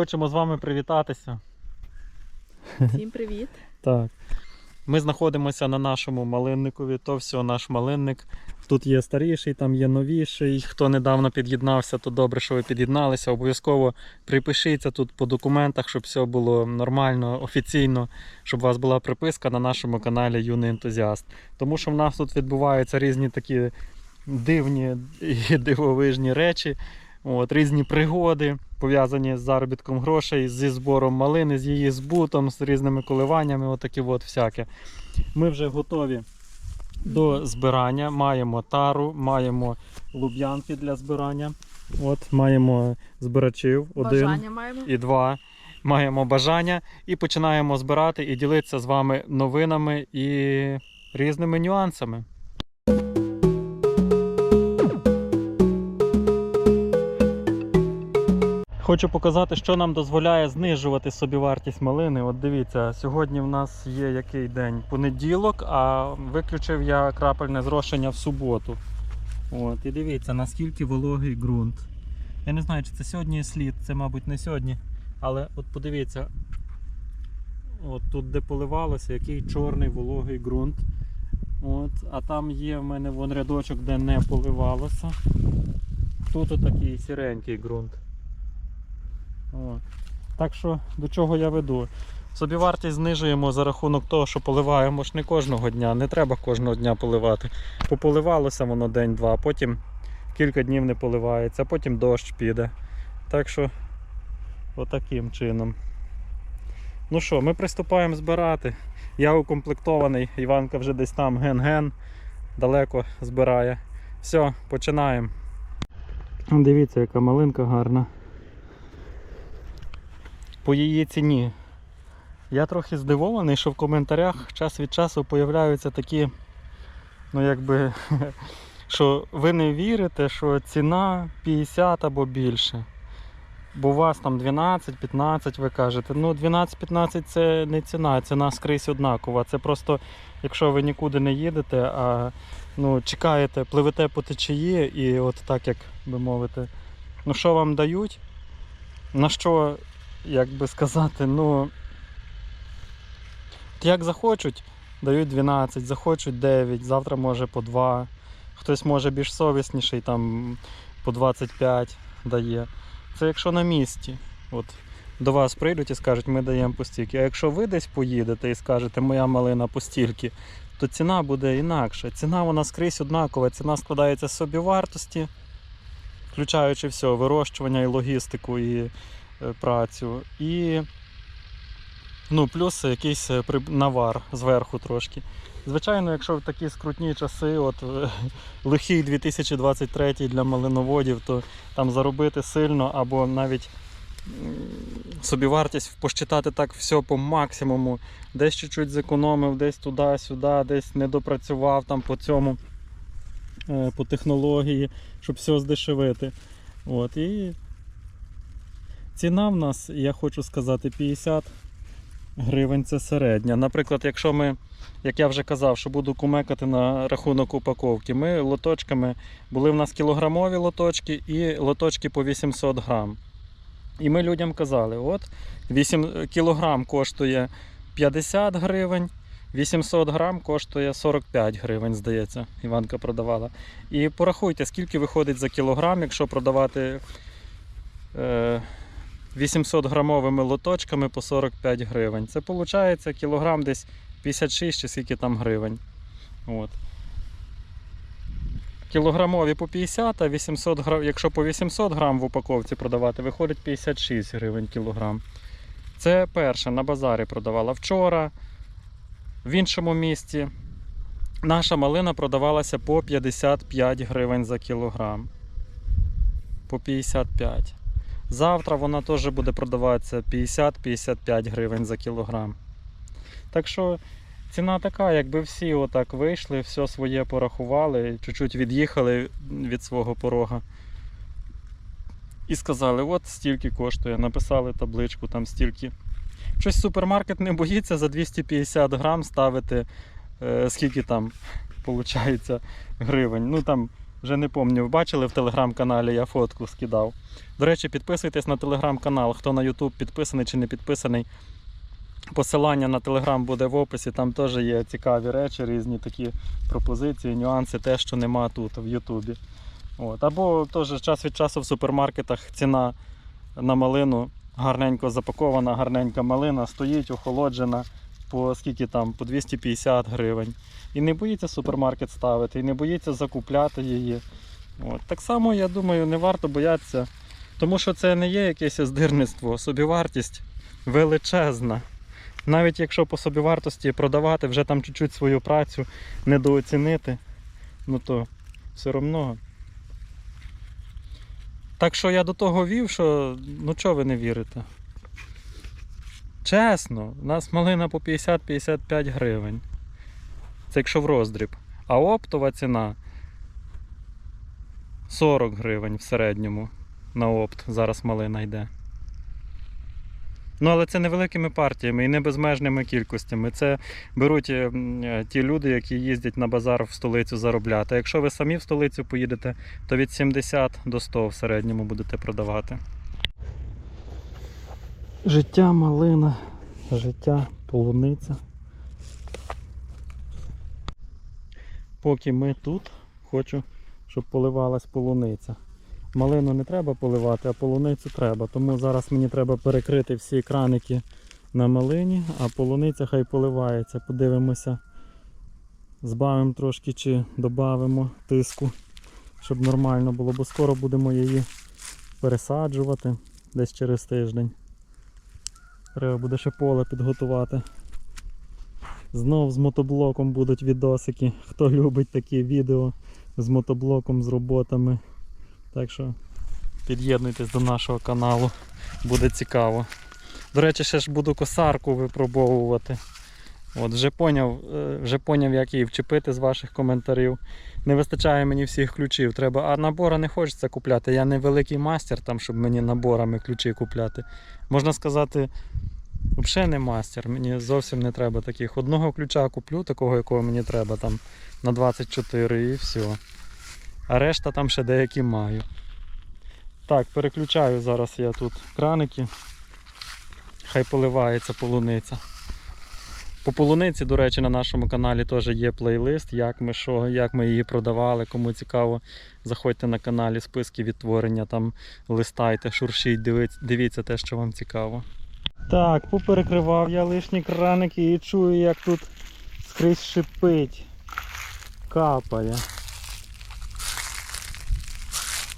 Хочемо з вами привітатися. Всім привіт. Так. Ми знаходимося на нашому малинникові, то все наш малинник. Тут є старіший, там є новіший. Хто недавно під'єднався, то добре, що ви під'єдналися. Обов'язково припишіться тут по документах, щоб все було нормально, офіційно, щоб у вас була приписка на нашому каналі Юний ентузіаст. Тому що в нас тут відбуваються різні такі дивні і дивовижні речі. От, різні пригоди, пов'язані з заробітком грошей, зі збором малини, з її збутом, з різними коливаннями, отакі от всяке. Ми вже готові до збирання. Маємо тару, маємо луб'янки для збирання. От, маємо збирачів один Бажання маємо. і два. Маємо бажання і починаємо збирати і ділитися з вами новинами і різними нюансами. Хочу показати, що нам дозволяє знижувати собівартість малини. От дивіться, сьогодні в нас є який день? Понеділок, а виключив я крапельне зрошення в суботу. От, і дивіться, наскільки вологий ґрунт. Я не знаю, чи це сьогодні слід, це, мабуть, не сьогодні. Але от подивіться, от тут де поливалося, який чорний вологий ґрунт. От, а там є в мене вон рядочок, де не поливалося. Тут отакий сіренький ґрунт. Так що до чого я веду? Собівартість знижуємо за рахунок того, що поливаємо ж не кожного дня, не треба кожного дня поливати. Пополивалося воно день-два, потім кілька днів не поливається, потім дощ піде. Так що отаким чином. Ну що, ми приступаємо збирати. Я укомплектований, Іванка вже десь там ген-ген, далеко збирає. Все, починаємо. Дивіться, яка малинка гарна. По її ціні. Я трохи здивований, що в коментарях час від часу появляються такі, ну якби, що ви не вірите, що ціна 50 або більше. Бо у вас там 12-15, ви кажете. Ну, 12-15 це не ціна, ціна скрізь однакова. Це просто, якщо ви нікуди не їдете, а ну, чекаєте, пливете по течії і от так, як би мовити, ну що вам дають, на що, як би сказати, ну. Як захочуть, дають 12, захочуть 9, завтра може по 2. Хтось може більш совісніший, там по 25 дає. Це якщо на місці. От до вас прийдуть і скажуть, ми даємо по. А якщо ви десь поїдете і скажете, моя малина по стільки, то ціна буде інакша. Ціна вона скрізь однакова. Ціна складається з собівартості, включаючи все, вирощування і логістику, і працю. І ну, плюс якийсь е, навар зверху трошки. Звичайно, якщо в такі скрутні часи, от е, лихий 2023 для малиноводів, то там заробити сильно або навіть м, собівартість посчитати так все по максимуму. Десь чуть-чуть зекономив, десь туди-сюди, десь не допрацював там по цьому, е, по технології, щоб все здешевити. От, і ціна в нас, я хочу сказати, 50 гривень це середня. Наприклад, якщо ми, як я вже казав, що буду кумекати на рахунок упаковки, ми лоточками були в нас кілограмові лоточки і лоточки по 800 грам. І ми людям казали: от 8 кілограм коштує 50 гривень, 800 грам коштує 45 гривень, здається, Іванка продавала. І порахуйте, скільки виходить за кілограм, якщо продавати. Е, 800 грамовими лоточками по 45 гривень. Це виходить кілограм десь 56 чи скільки там гривень. От. Кілограмові по 50, а 800 грам, якщо по 800 грам в упаковці продавати, виходить 56 гривень кілограм. Це перше на базарі продавала вчора. В іншому місці наша малина продавалася по 55 гривень за кілограм. По 55. Завтра вона теж буде продаватися 50-55 гривень за кілограм. Так що ціна така, якби всі отак вийшли, все своє порахували, чуть-чуть від'їхали від свого порога. І сказали, от стільки коштує, написали табличку там стільки. Щось супермаркет не боїться за 250 грам ставити, е, скільки там виходить гривень. Ну там Вже не пам'ятаю, бачили в телеграм-каналі, я фотку скидав. До речі, підписуйтесь на телеграм-канал. Хто на YouTube підписаний чи не підписаний. Посилання на телеграм буде в описі, там теж є цікаві речі, різні такі пропозиції, нюанси, те, що нема тут в Ютубі. Або теж час від часу в супермаркетах ціна на малину гарненько запакована, гарненька малина, стоїть охолоджена по скільки там, по 250 гривень. І не боїться супермаркет ставити, і не боїться закупляти її. От. Так само, я думаю, не варто боятися, тому що це не є якесь здирництво, собівартість величезна. Навіть якщо по собівартості продавати вже там чуть-чуть свою працю недооцінити, ну то все одно. Так що я до того вів, що ну чого ви не вірите? Чесно, у нас малина по 50-55 гривень. Це якщо в роздріб. А оптова ціна 40 гривень в середньому на опт. Зараз малина йде. Ну, але це невеликими партіями і не безмежними кількостями. Це беруть е, е, ті люди, які їздять на базар в столицю заробляти. Якщо ви самі в столицю поїдете, то від 70 до 100 в середньому будете продавати. Життя малина, життя полуниця. Поки ми тут, хочу, щоб поливалась полуниця. Малину не треба поливати, а полуницю треба. Тому зараз мені треба перекрити всі краники на малині, а полуниця хай поливається. Подивимося, збавимо трошки чи додамо тиску, щоб нормально було, бо скоро будемо її пересаджувати десь через тиждень. Треба буде ще поле підготувати. Знов з мотоблоком будуть відосики. Хто любить такі відео з мотоблоком, з роботами. Так що під'єднуйтесь до нашого каналу, буде цікаво. До речі, ще ж буду косарку випробовувати. От, вже поняв, е, вже поняв, як її вчепити з ваших коментарів. Не вистачає мені всіх ключів. Треба, а набора не хочеться купляти. Я не великий мастер, там, щоб мені наборами ключі купляти. Можна сказати, взагалі не мастер. Мені зовсім не треба таких. Одного ключа куплю, такого, якого мені треба, там на 24 і все. А решта там ще деякі маю. Так, переключаю зараз я тут краники. Хай поливається полуниця. По полуниці, до речі, на нашому каналі теж є плейлист, як ми що, як ми її продавали. Кому цікаво, заходьте на каналі списки відтворення, там листайте, шуршіть, дивіться, те, що вам цікаво. Так, поперекривав я лишні краники і чую, як тут скрізь шипить, капає.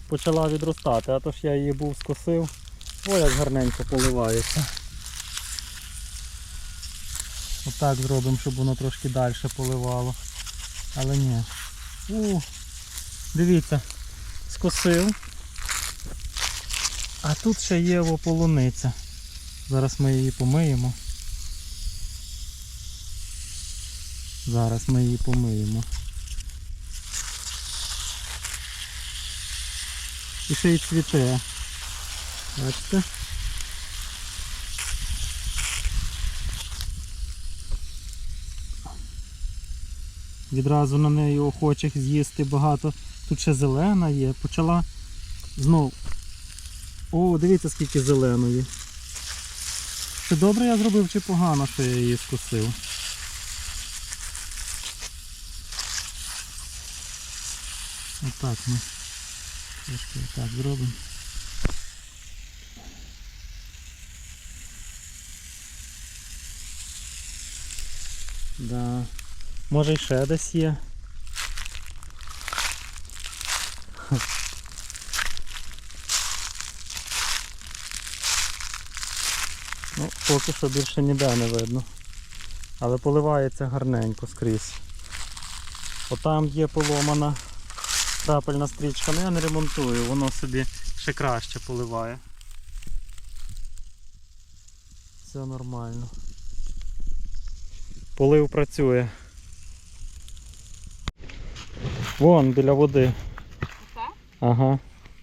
Почала відростати, а то ж я її був скосив. О, як гарненько поливається. Отак зробимо, щоб воно трошки далі поливало. Але ні. У, дивіться, скосив. А тут ще є во полуниця. Зараз ми її помиємо. Зараз ми її помиємо. І ще й цвіте. Бачите? Відразу на неї охочих з'їсти багато. Тут ще зелена є. Почала знов. О, дивіться скільки зеленої. Чи добре я зробив, чи погано, що я її скусив? Отак ми. Трошки так зробимо. Да. Може ще десь є. Ну, поки що більше ніде не видно. Але поливається гарненько скрізь. Отам є поломана крапельна стрічка, але я не ремонтую, воно собі ще краще поливає. Все нормально. Полив працює. Вон біля води. Оце? Ага.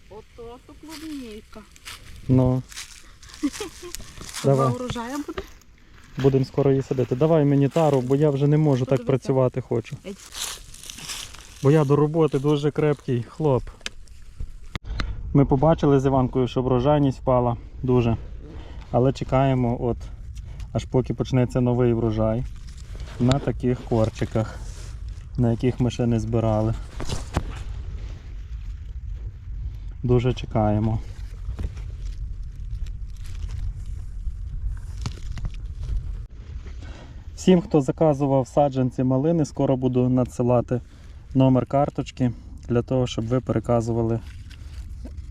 Ото то клубнійка. Ну. Давай. урожая буде? Будемо скоро її садити. Давай мені тару, бо я вже не можу так працювати хочу. Ей. Бо я до роботи дуже крепкий хлоп. Ми побачили з Іванкою, що врожайність впала дуже. Але чекаємо, от, аж поки почнеться новий врожай на таких корчиках, на яких ми ще не збирали. Дуже чекаємо. Всім, хто заказував саджанці малини, скоро буду надсилати номер карточки для того, щоб ви переказували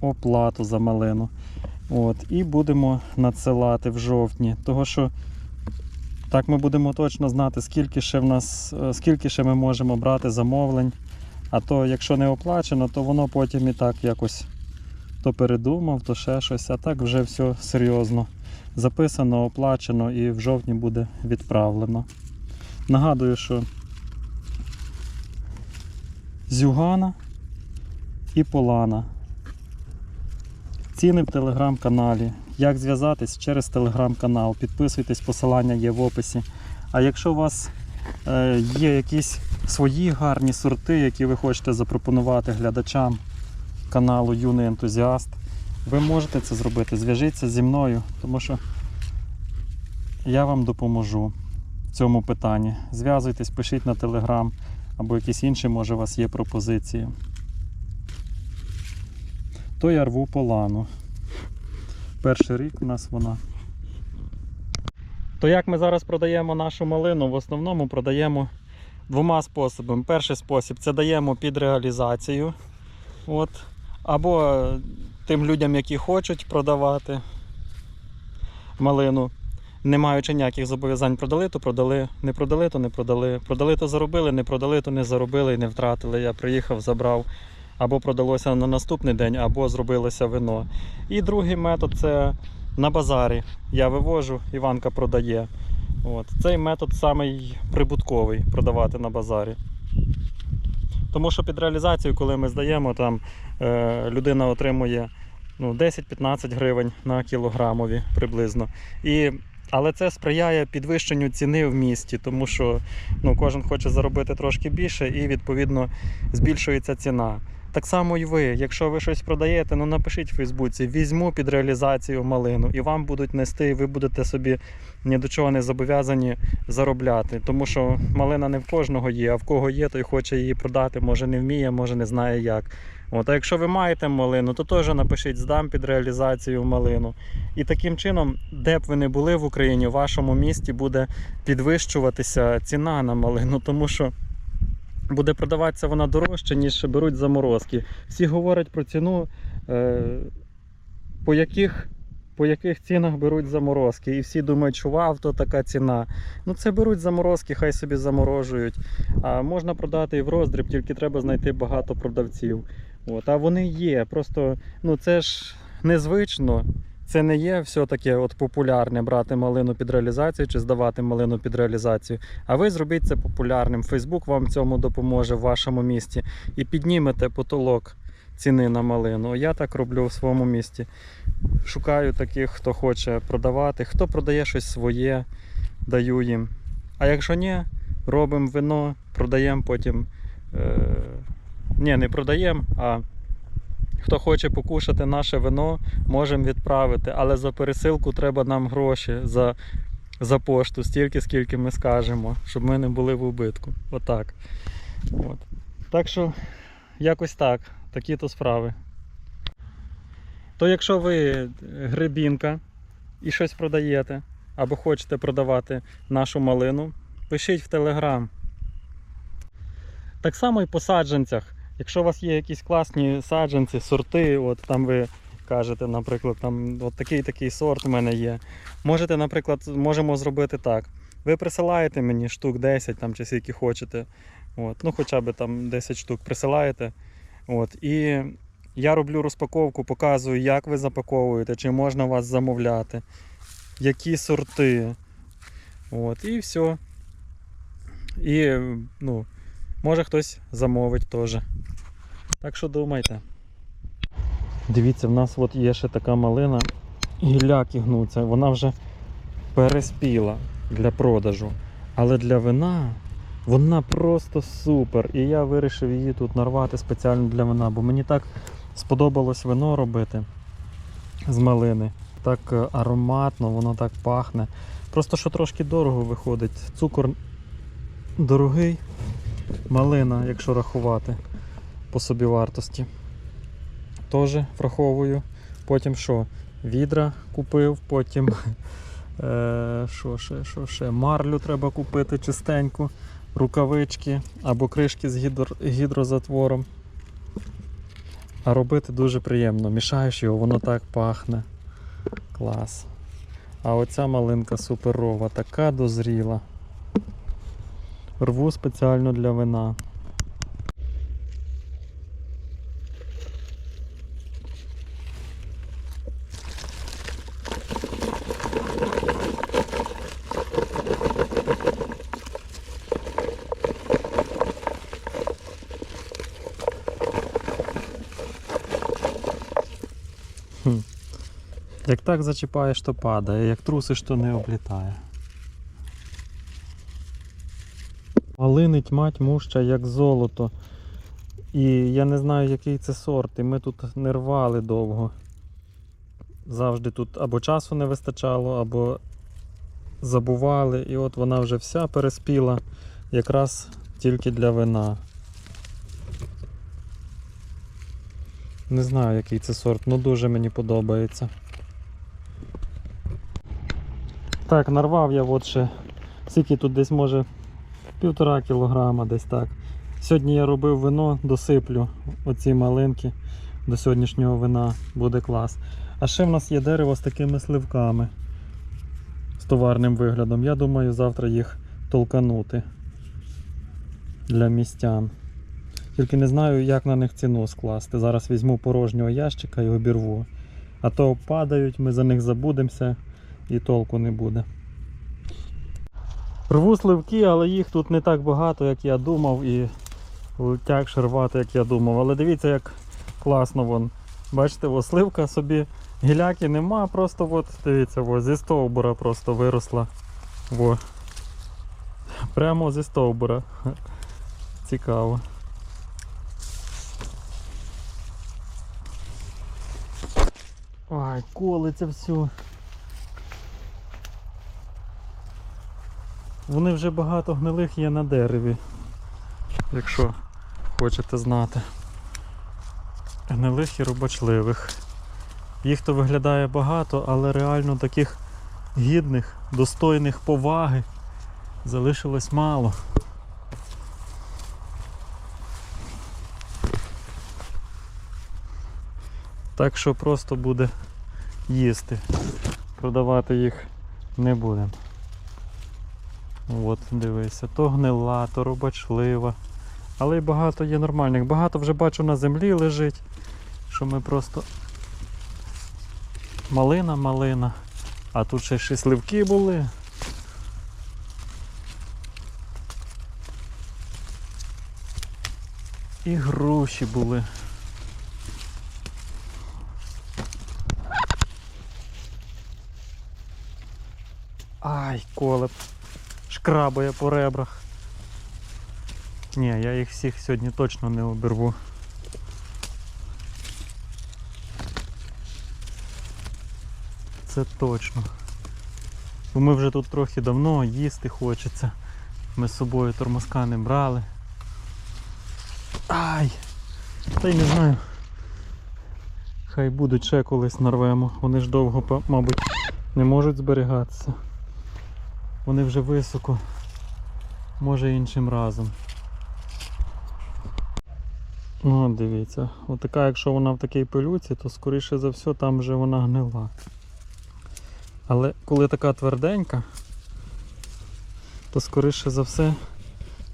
оплату за малину. От, і будемо надсилати в жовтні. Того що так ми будемо точно знати, скільки ще в нас, е, скільки ще ми можемо брати замовлень. А то, якщо не оплачено, то воно потім і так якось то передумав, то ще щось. А так вже все серйозно. Записано, оплачено і в жовтні буде відправлено. Нагадую, що Зюгана і Полана. Ціни в телеграм-каналі. Як зв'язатись через телеграм-канал. Підписуйтесь, посилання є в описі. А якщо у вас е, є якісь свої гарні сорти, які ви хочете запропонувати глядачам каналу Юний ентузіаст, ви можете це зробити. Зв'яжіться зі мною, тому що я вам допоможу в цьому питанні. Зв'язуйтесь, пишіть на телеграм або якісь інші, може, у вас є пропозиції. То я рву полану. Перший рік у нас вона. То як ми зараз продаємо нашу малину? В основному продаємо двома способами. Перший спосіб це даємо під реалізацію. От. Або тим людям, які хочуть продавати малину, не маючи ніяких зобов'язань, продали, то продали, не продали, то не продали. Продали, то заробили, не продали, то не заробили і не втратили. Я приїхав, забрав. Або продалося на наступний день, або зробилося вино. І другий метод це на базарі. Я вивожу, Іванка продає. От. Цей метод самий прибутковий продавати на базарі. Тому що під реалізацію, коли ми здаємо, там е, людина отримує ну, 10-15 гривень на кілограмові приблизно. І, але це сприяє підвищенню ціни в місті, тому що ну, кожен хоче заробити трошки більше і відповідно збільшується ціна. Так само і ви, якщо ви щось продаєте, ну напишіть в Фейсбуці, візьму під реалізацію малину, і вам будуть нести, і ви будете собі ні до чого не зобов'язані заробляти. Тому що малина не в кожного є, а в кого є, той хоче її продати, може не вміє, може не знає як. От, а якщо ви маєте малину, то теж напишіть, здам під реалізацію малину. І таким чином, де б ви не були в Україні, в вашому місті буде підвищуватися ціна на малину, тому що буде продаватися вона дорожче, ніж беруть заморозки. Всі говорять про ціну, е, по яких. По яких цінах беруть заморозки, і всі думають, що вау, то така ціна. Ну це беруть заморозки, хай собі заморожують. А можна продати і в роздріб, тільки треба знайти багато продавців. От, а вони є. Просто ну це ж незвично. Це не є все таке от популярне брати малину під реалізацію чи здавати малину під реалізацію. А ви зробіть це популярним. Фейсбук вам цьому допоможе в вашому місті і піднімете потолок ціни на малину. Я так роблю в своєму місті. Шукаю таких, хто хоче продавати, хто продає щось своє, даю їм. А якщо ні, робимо вино, продаємо потім. Е... Ні, не продаємо, а хто хоче покушати наше вино, можемо відправити. Але за пересилку треба нам гроші за, за пошту, стільки, скільки ми скажемо, щоб ми не були в убитку. Отак. От. Так що, якось так, такі то справи. То якщо ви грибінка і щось продаєте, або хочете продавати нашу малину, пишіть в Телеграм. Так само і по саджанцях. Якщо у вас є якісь класні саджанці, сорти, от там ви кажете, наприклад, там от такий такий сорт у мене є. Можете, наприклад, можемо зробити так. Ви присилаєте мені штук 10 там, чи скільки хочете. От, ну хоча б там 10 штук присилаєте. От, і я роблю розпаковку, показую, як ви запаковуєте, чи можна вас замовляти, які сорти. От, і все. І ну, може хтось замовить теж. Так що думайте. Дивіться, в нас от є ще така малина, гіляки гнуться, вона вже переспіла для продажу. Але для вина Вона просто супер. І я вирішив її тут нарвати спеціально для вина, бо мені так сподобалось вино робити з малини. Так е, ароматно, воно так пахне. Просто що трошки дорого виходить. Цукор дорогий, малина, якщо рахувати по собі вартості. Теж враховую. Потім що? Відра купив, потім е, що ще, що ще? Марлю треба купити чистеньку, рукавички або кришки з гідро, гідрозатвором. А робити дуже приємно. Мішаєш його, воно так пахне. Клас. А оця малинка суперова, така дозріла. Рву спеціально для вина. Як так зачіпаєш, то падає, як трусиш, то не облітає. Малини тьмать муща як золото. І я не знаю, який це сорт. І ми тут не рвали довго. Завжди тут або часу не вистачало, або забували. І от вона вже вся переспіла якраз тільки для вина. Не знаю, який це сорт, але дуже мені подобається. Так, нарвав я от ще. Скільки тут десь може півтора кілограма десь так. Сьогодні я робив вино, досиплю оці малинки до сьогоднішнього вина, буде клас. А ще в нас є дерево з такими сливками з товарним виглядом. Я думаю, завтра їх толканути для містян. Тільки не знаю, як на них ціну скласти. Зараз візьму порожнього ящика і обірву. А то падають, ми за них забудемося і толку не буде. Рву сливки, але їх тут не так багато, як я думав, і тягше рвати, як я думав. Але дивіться, як класно вон. Бачите, о, сливка собі гіляки нема, просто от, дивіться, о, зі стовбура просто виросла. Во. Прямо зі стовбура. Цікаво. Ай, колиться все. Вони вже багато гнилих є на дереві, якщо хочете знати. Гнилих і робочливих. Їх то виглядає багато, але реально таких гідних, достойних поваги залишилось мало. Так що просто буде їсти. Продавати їх не будемо. От, дивися, то гнила, то робочлива. Але й багато є нормальних. Багато вже бачу на землі лежить. Що ми просто. Малина, малина. А тут ще ще сливки були. І груші були. Ай, колеп шкрабає по ребрах. Ні, я їх всіх сьогодні точно не обірву. Це точно. Бо ми вже тут трохи давно їсти хочеться. Ми з собою тормозка не брали. Ай! Та й не знаю. Хай будуть ще колись нарвемо. Вони ж довго, мабуть, не можуть зберігатися. Вони вже високо. Може іншим разом. Ну, дивіться, отака, якщо вона в такій пилюці, то скоріше за все там вже вона гнила. Але коли така тверденька, то скоріше за все,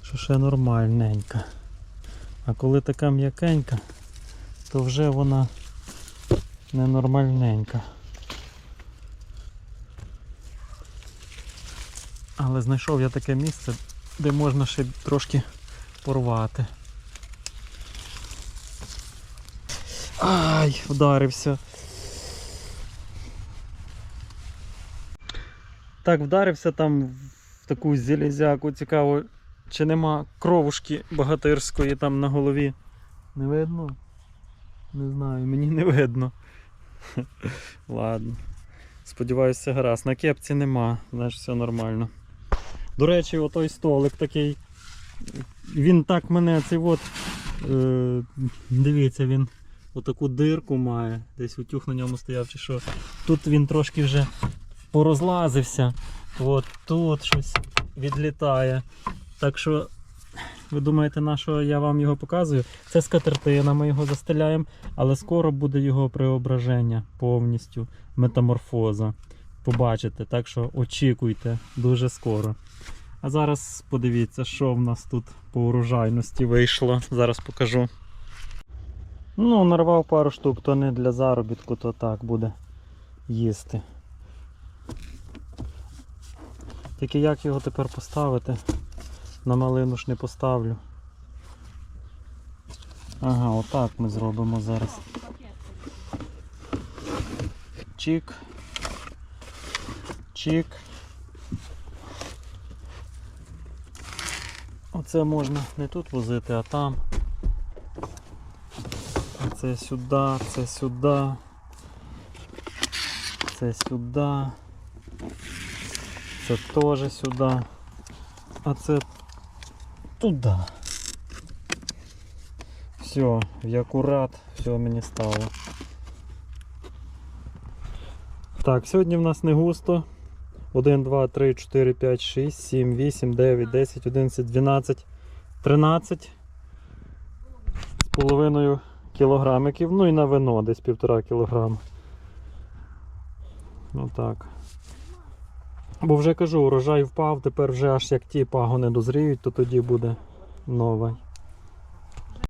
що ще нормальненька. А коли така м'якенька, то вже вона ненормальненька. Але знайшов я таке місце, де можна ще трошки порвати. Ай, вдарився. Так, вдарився там в таку зелезяку цікаво. Чи нема кровушки богатирської там на голові? Не видно? Не знаю, мені не видно. Ладно. Сподіваюся, гаразд. На кепці нема, знаєш, все нормально. До речі, отой столик такий. Він так мене цей от. Е, дивіться, він отаку дирку має. Десь утюг на ньому стояв чи що. Тут він трошки вже порозлазився. От тут щось відлітає. Так що, ви думаєте, на що я вам його показую? Це скатертина, ми його застеляємо, але скоро буде його преображення повністю, метаморфоза. Побачите, так що очікуйте дуже скоро. А зараз подивіться, що в нас тут по урожайності вийшло. Зараз покажу. Ну, нарвав пару штук, то не для заробітку, то так буде їсти. Тільки як його тепер поставити? На малину ж не поставлю. Ага, отак ми зробимо зараз. Чик. Чик. Оце можна не тут возити, а там. Це сюди, це сюди. Це сюди. Це теж сюди. А це туди. Все, в акурат, все мені стало. Так, сьогодні в нас не густо. 1, 2, 3, 4, 5, 6, 7, 8, 9, 10, 11, 12, 13 з половиною кілограмиків. Ну і на вино десь півтора кілограма. Отак. Бо вже кажу, урожай впав, тепер вже аж як ті пагони дозріють, то тоді буде новий.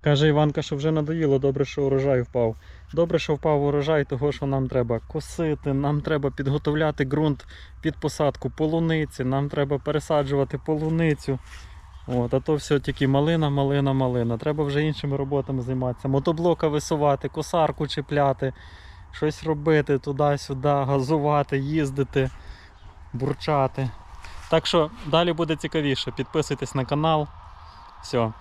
Каже Іванка, що вже надоїло, добре, що урожай впав. Добре, що впав урожай, того що нам треба косити, нам треба підготовляти ґрунт під посадку полуниці, нам треба пересаджувати полуницю. От, а то все тільки малина, малина, малина. Треба вже іншими роботами займатися. Мотоблока висувати, косарку чіпляти, щось робити туди-сюди, газувати, їздити, бурчати. Так що далі буде цікавіше. Підписуйтесь на канал. Все.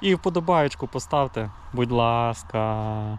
І вподобаєчку поставте, будь ласка.